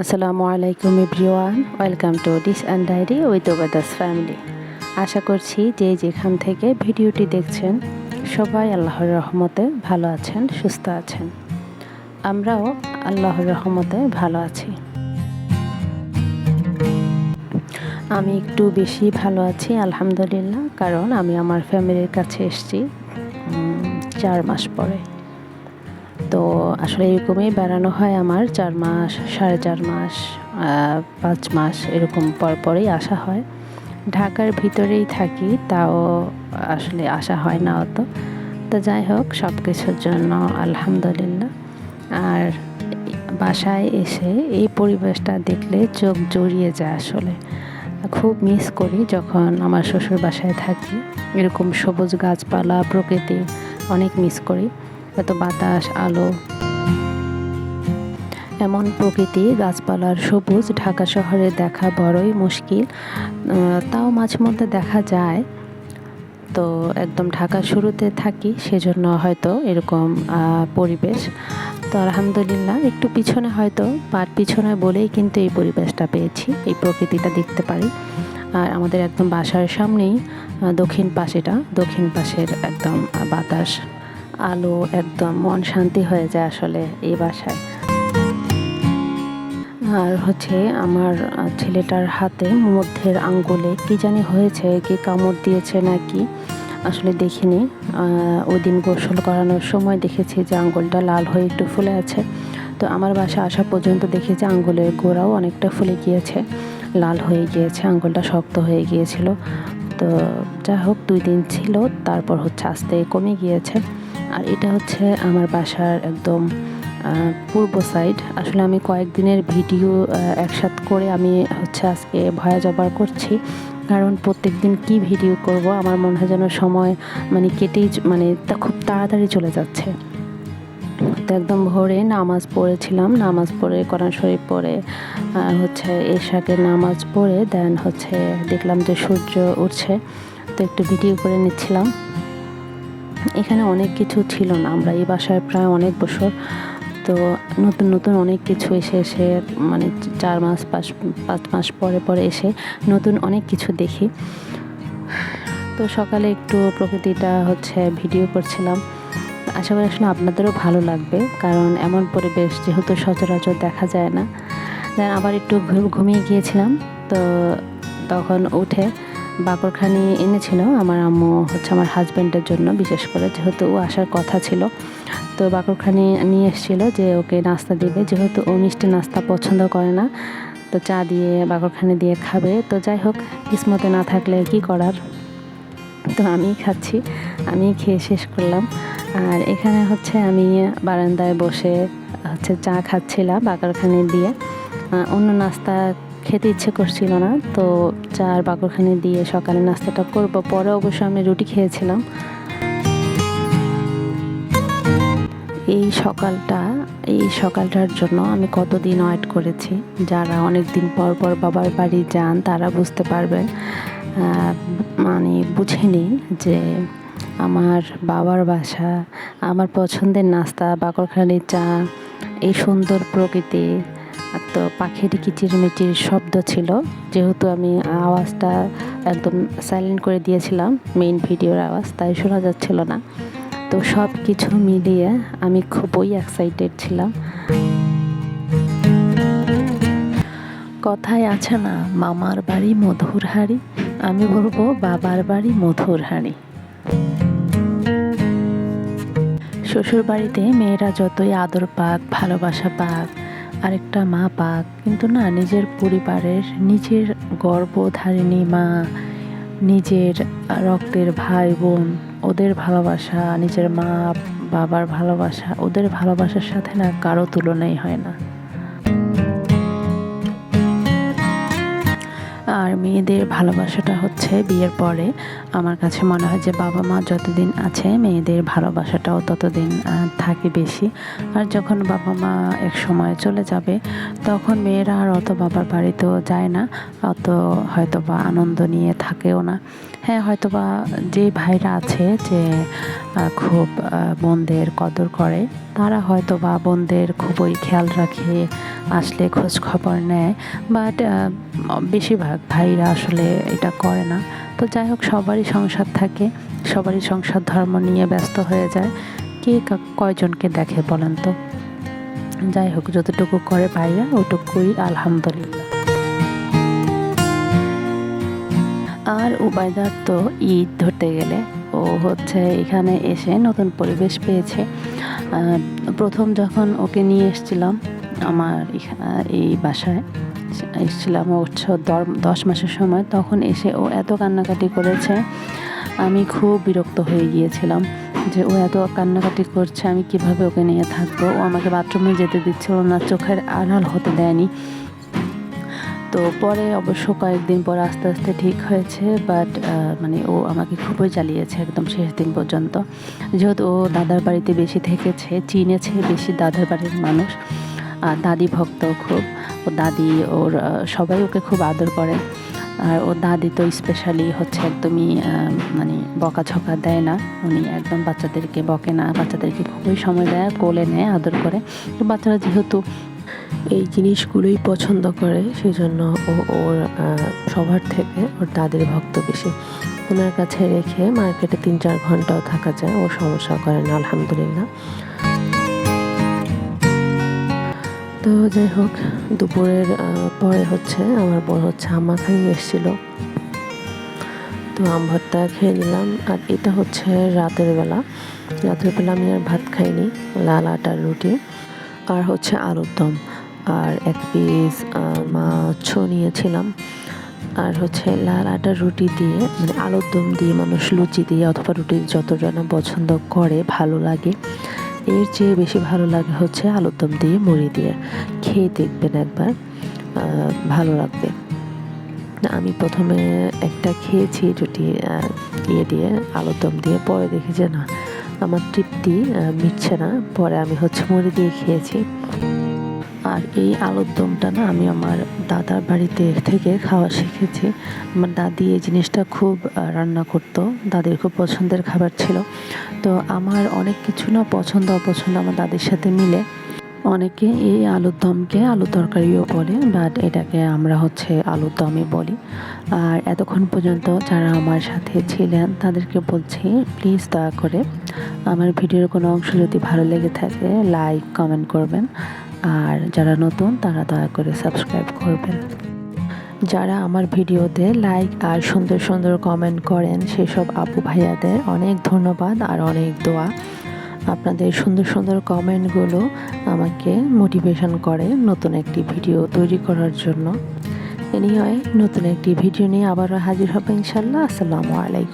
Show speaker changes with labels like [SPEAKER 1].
[SPEAKER 1] আসসালামু আলাইকুম everyone, welcome to dish and diary with ওবাদাস family আশা করছি যে যেখান থেকে ভিডিওটি দেখছেন, সবাই আল্লাহর রহমতে ভালো আছেন, সুস্থ আছেন। আমরাও আল্লাহর রহমতে ভালো আছি। আমি একটু বেশি ভালো আছি, আলহামদুলিল্লাহ, কারণ আমি আমার ফ্যামিলির কাছে এসেছি চার মাস পরে। তো আসলে এরকমই বেড়ানো হয় আমার, চার মাস, সাড়ে চার মাস পাঁচ মাস এরকম পর পরেই আসা হয়। ঢাকার ভিতরেই থাকি, তাও আসলে আসা হয় না অত। তো যাই হোক সব কিছুর জন্য আলহামদুলিল্লাহ। আর বাসায় এসে এই পরিবেশটা দেখলে চোখ জড়িয়ে যায় আসলে। খুব মিস করি যখন আমার শ্বশুর বাসায় থাকি। এরকম সবুজ গাছপালা, প্রকৃতি অনেক মিস করি। এত বাতাস, আলো। এমন প্রকৃতি, গাছপালার সবুজ, ঢাকা শহরে দেখা বড়ই মুশকিল। তাও মাঝে মধ্যে দেখা যায়। তো একদম ঢাকা শুরুতে থাকি, সেজন্য হয়তো এরকম পরিবেশ। তো আলহামদুলিল্লাহ, একটু পিছনে হয়তো, পার পিছনে বলেই কিন্তু এই পরিবেশটা পেয়েছি, এই প্রকৃতিটা দেখতে পারি। আর আমাদের একদম বাসার সামনেই দক্ষিণ পাশেটা, দক্ষিণ পাশের একদম বাতাস। আলো একদম মন শান্তি হয়ে যায় আসলে এই বাসায়। আর হচ্ছে আমার ছেলেটার হাতে মধ্যের আঙ্গুলে কি জানি হয়েছে, কি কামড় দিয়েছে নাকি আসলে দেখিনি। ওই দিন গোসল করানোর সময় দেখেছি যে আঙ্গুলটা লাল হয়ে একটু ফুলে আছে। তো আমার বাসা আসা পর্যন্ত দেখেছি আঙ্গুলের গোড়াও অনেকটা ফুলে গিয়েছে, লাল হয়ে গিয়েছে, আঙ্গুলটা শক্ত হয়ে গিয়েছিল। তো যা হোক, দুই দিন ছিল, তারপর হচ্ছে আস্তে কমে গিয়েছে। আর এটা হচ্ছে আমার বাসার একদম পূর্ব সাইড আসলে আমি কয়েকদিনের ভিডিও একসাথ করে আমি হচ্ছে আজকে ভয়া জবার করছি। কারণ প্রত্যেক দিন কী ভিডিও করব, আমার মনে হয় যেন সময় মানে কেটেই মানে তা খুব তাড়াতাড়ি চলে যাচ্ছে। তো একদম ভোরে নামাজ পড়েছিলাম, নামাজ পড়ে, কোরআন শরীফ পড়ে হচ্ছে এশাকের নামাজ পড়ে দেন হচ্ছে দেখলাম যে সূর্য উঠছে। তো একটু ভিডিও করে নিচ্ছিলাম। এখানে অনেক কিছু ছিল না। আমরা এই বাসায় প্রায় অনেক বছর। তো নতুন নতুন অনেক কিছু এসে এসে মানে চার মাস, পাঁচ পাঁচ মাস পরে পরে এসে নতুন অনেক কিছু দেখি। তো সকালে একটু প্রকৃতিটা হচ্ছে ভিডিও করছিলাম। আশা করি আসলে আপনাদেরও ভালো লাগবে, কারণ এমন পরিবেশ যেহেতু সচরাচর দেখা যায় না। দেন আবার একটু ঘুমিয়ে গিয়েছিলাম। তো তখন উঠে বাকরখানি এনেছিল। আমার আম্মু হচ্ছে আমার হাজব্যান্ডের জন্য, বিশেষ করে যেহেতু ও আসার কথা ছিল। তো বাকরখানি নিয়ে এসেছিল যে ওকে নাস্তা দিবে। যেহেতু ও মিষ্টি নাস্তা পছন্দ করে না, তো চা দিয়ে বাকরখানি দিয়ে খাবে। তো যাই হোক, কিসমতে না থাকলে কি করার? তো আমি খাচ্ছি আমি খেয়ে শেষ করলাম। আর এখানে হচ্ছে আমি বারান্দায় বসে হচ্ছে চা খাচ্ছিলাম বাকরখানি দিয়ে। অন্য নাস্তা খেতে ইচ্ছে করছিল না, তো চার বাকরখানি দিয়ে সকালে নাস্তাটা করব। পরে অবশ্য আমি রুটি খেয়েছিলাম। এই সকালটা, এই সকালটার জন্য আমি কতদিন ওয়েট করেছি? যারা অনেক দিন পর পর বাবার বাড়ি যান, তারা বুঝতে পারবেন। মানে বুঝে নিন যে আমার বাবার বাসা, আমার পছন্দের নাস্তা বাকরখানি চা, এই সুন্দর প্রকৃতি তো পাখির কিচিরমিচির শব্দ ছিল। যেহেতু আমি আওয়াজটা একদম সাইলেন্ট করে দিয়েছিলাম মেইন ভিডিওর আওয়াজ, তাই শোনা যাচ্ছিল না। তো সব কিছু মিলিয়ে আমি খুবই এক্সাইটেড ছিলাম। কথায় আছে না, মামার বাড়ি মধুর হাড়ি, আমি বলব বাবার বাড়ি মধুর হাড়ি। শ্বশুর বাড়িতে মেয়েরা যতই আদর পাক, ভালোবাসা পাক আরেকটা মা পাক। কিন্তু না, নিজের পরিবারের নিজের গর্ভধারিণী মা, নিজের রক্তের ভাই বোন, ওদের ভালোবাসা, নিজের মা বাবার ভালোবাসা, ওদের ভালোবাসার সাথে না কারও তুলনাই হয় না। আর মেয়েদের ভালোবাসাটা হচ্ছে বিয়ের পরে। আমার কাছে মনে হয় যে বাবা মা যতদিন আছে, মেয়েদের ভালোবাসাটাও ততদিন থাকে বেশি। আর যখন বাবা মা এক সময় চলে যাবে, তখন মেয়েরা আর অত বাবার বাড়িতেও যায় না, অত হয়তো বা আনন্দ নিয়ে থাকেও না। হ্যাঁ হয়তো বা যে ভাইরা আছে যে খুব বোনদের কদর করে তারা হয়তো বা বোনদের খুবই খেয়াল রাখে, আসলে খোঁজ খবর নেয় বাট বেশিরভাগ ভাইরা আসলে এটা করে না। তো যাই হোক, সবারই সংসার থাকে, সবারই সংসার ধর্ম নিয়ে ব্যস্ত হয়ে যায়। কে কয়জনকে দেখে বলেন তো? যাই হোক, যতটুকু করে ভাইয়া ওটুকুই, আলহামদুলিল্লাহ। আর উবায়দার তো ঈদ ধরতে গেলে, ও হচ্ছে এখানে এসে নতুন পরিবেশ পেয়েছে। প্রথম যখন ওকে নিয়ে এসেছিলাম, আমার এই বাসায়, এসেছিলাম ও দশ মাসের সময়, তখন এসে ও এত কান্নাকাটি করেছে, আমি খুব বিরক্ত হয়ে গিয়েছিলাম যে ও এত কান্নাকাটি করছে, আমি কীভাবে ওকে নিয়ে থাকব? ও আমাকে বাথরুমে যেতে দিচ্ছিল না, চোখের আড়াল হতে দেয়নি। তো পরে অবশ্য কয়েকদিন পর আস্তে আস্তে ঠিক হয়েছে বাট মানে ও আমাকে খুবই জ্বালিয়েছে একদম শেষ দিন পর্যন্ত। যেহেতু ও দাদার বাড়িতে বেশি থেকেছে, চিনেছে বেশি দাদার বাড়ির মানুষ, আর দাদি ভক্ত খুব। ও দাদি, ওর সবাই ওকে খুব আদর করে। আর ও দাদি তো স্পেশালি হচ্ছে একদমই মানে বকাঝকা দেয় না। উনি একদম বাচ্চাদেরকে বকে না, বাচ্চাদেরকে খুবই সময় দেয়, কোলে নেয়, আদর করে। তো বাচ্চারা যেহেতু এই জিনিসগুলোই পছন্দ করে, সেজন্য ও ওর সবার থেকে ওর দাদির ভক্ত বেশি। ওনার কাছে রেখে মার্কেটে তিন চার ঘন্টাও থাকা যায়, ও সমস্যা করে না, আলহামদুলিল্লাহ। তো যাই হোক, দুপুরের পরে হচ্ছে আমার বড় হচ্ছে আম্মা খাইয়ে এসেছিল। তো আম ভর্তা খেয়ে নিলাম, আর এটা হচ্ছে রাতের বেলা। রাতের বেলা আমি আর ভাত খাইনি, লাল আটার রুটি। আর হচ্ছে আলুর দম আর এক পিস মাছও নিয়েছিলাম। আর হচ্ছে লাল আটার রুটি দিয়ে মানে আলুর দম দিয়ে মানুষ লুচি দিয়ে অথবা রুটি যতটা না পছন্দ করে, ভালো লাগে, এর চেয়ে বেশি ভালো লাগে হচ্ছে আলুর দম দিয়ে মুড়ি দিয়ে। খেয়ে দেখবেন একবার ভালো লাগবে। আমি প্রথমে একটা খেয়েছি রুটি ইয়ে দিয়ে আলুর দম দিয়ে, পরে দেখি যে না আমার তৃপ্তি মিটছে না। পরে আমি হচ্ছে মুড়ি দিয়ে খেয়েছি। আর এই আলুর দমটা না আমি আমার দাদার বাড়িতে থেকে খাওয়া শিখেছি। আমার দাদি এই জিনিসটা খুব রান্না করতো। দাদির খুব পছন্দের খাবার ছিল। তো আমার অনেক কিছু না পছন্দ অপছন্দ আমার দাদির সাথে মিলে। অনেকে এই আলুর দমকে আলু তরকারিও বলে বাট এটাকে আমরা হচ্ছে আলুর দমই বলি। আর এতক্ষণ পর্যন্ত যারা আমার সাথে ছিলেন, তাদেরকে বলছি প্লিজ দয়া করে আমার ভিডিওর কোনো অংশ যদি ভালো লেগে থাকে লাইক কমেন্ট করবেন। আর যারা নতুন, তারা দয়া করে সাবস্ক্রাইব করবেন। যারা আমার ভিডিওতে লাইক আর সুন্দর সুন্দর কমেন্ট করেন, সেসব আপু ভাইয়াদের অনেক ধন্যবাদ আর অনেক দোয়া। আপনাদের সুন্দর সুন্দর কমেন্টগুলো আমাকে মোটিভেশন করে নতুন একটি ভিডিও তৈরি করার জন্য। এনি হয় নতুন একটি ভিডিও নিয়ে আবারও হাজির হবে ইনশাল্লাহ। আসসালামু আলাইকুম।